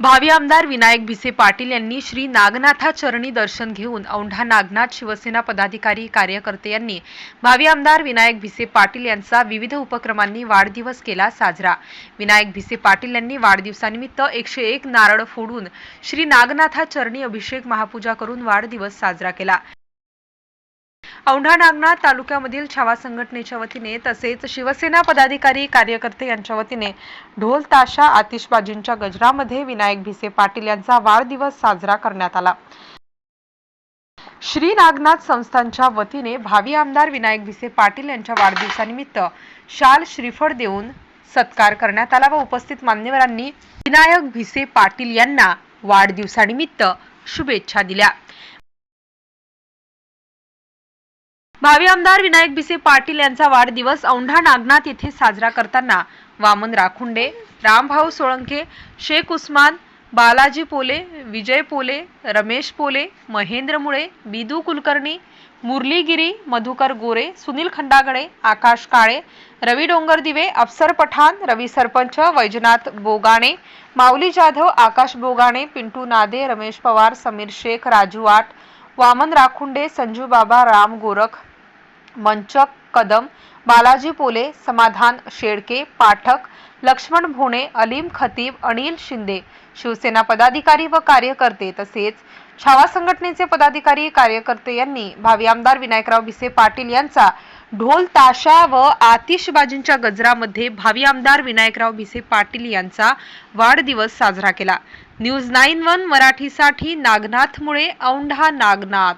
भावी आमदार विनायक भिसे पाटील यांनी श्री नागनाथा चरणी दर्शन घेऊन औंढा नागनाथ शिवसेना पदाधिकारी कार्यकर्ते यांनी भावी आमदार विनायक भिसे पाटील यांचा विविध उपक्रमांनी वाढदिवस केला साजरा. विनायक भिसे पाटील यांनी वाढदिवसानिमित्त एकशे एक नारळ फोडून श्री नागनाथा चरणी अभिषेक महापूजा करून वाढदिवस साजरा केला. औंढा नागनाथ तालुक्यामधील छावा संघटनेच्या वतीने तसेच शिवसेना पदाधिकारी कार्यकर्ते यांच्या वतीने ढोल ताशा आतिषबाजींच्या गजरामध्ये विनायक भिसे पाटील यांचा वाढदिवस साजरा करण्यात आला. श्री नागनाथ संस्थांच्या वतीने भावी आमदार विनायक भिसे पाटील यांच्या वाढदिवसानिमित्त शाल श्रीफळ देऊन सत्कार करण्यात आला व उपस्थित मान्यवरांनी विनायक भिसे पाटील यांना वाढदिवसानिमित्त शुभेच्छा दिल्या. भावी आमदार विनायक भिसे पाटील यांचा वाढदिवस औंढा नागनाथ येथे साजरा करताना वामन राखुंडे रामभाऊ सोळंके शेख उस्मान बालाजी पोले विजय पोले रमेश पोले महेंद्र मुळे बिदू कुलकर्णी मुरलीगिरी मधुकर गोरे सुनील खंडागळे आकाश काळे रवी डोंगर दिवे अफसर पठाण रवी सरपंच वैजनाथ बोगाणे माऊली जाधव आकाश बोगाणे पिंटू नादे रमेश पवार समीर शेख राजू आट वामन राखुंडे संजू बाबा राम गोरख मंचक कदम बालाजी पोले समाधान शेळके पाठक लक्ष्मण भोणे अलीम खतीब अनिल शिंदे शिवसेना पदाधिकारी व कार्यकर्ते तसेच छावा संघटनेचे पदाधिकारी कार्यकर्ते यांनी भावी आमदार विनायकराव भिसे पाटील यांचा ढोल ताशा व आतिषबाजींच्या गजरामध्ये भावी आमदार विनायकराव भिसे पाटील यांचा वाढदिवस साजरा केला. न्यूज नाईन वन मराठीसाठी नागनाथ मुळे औंढा नागनाथ.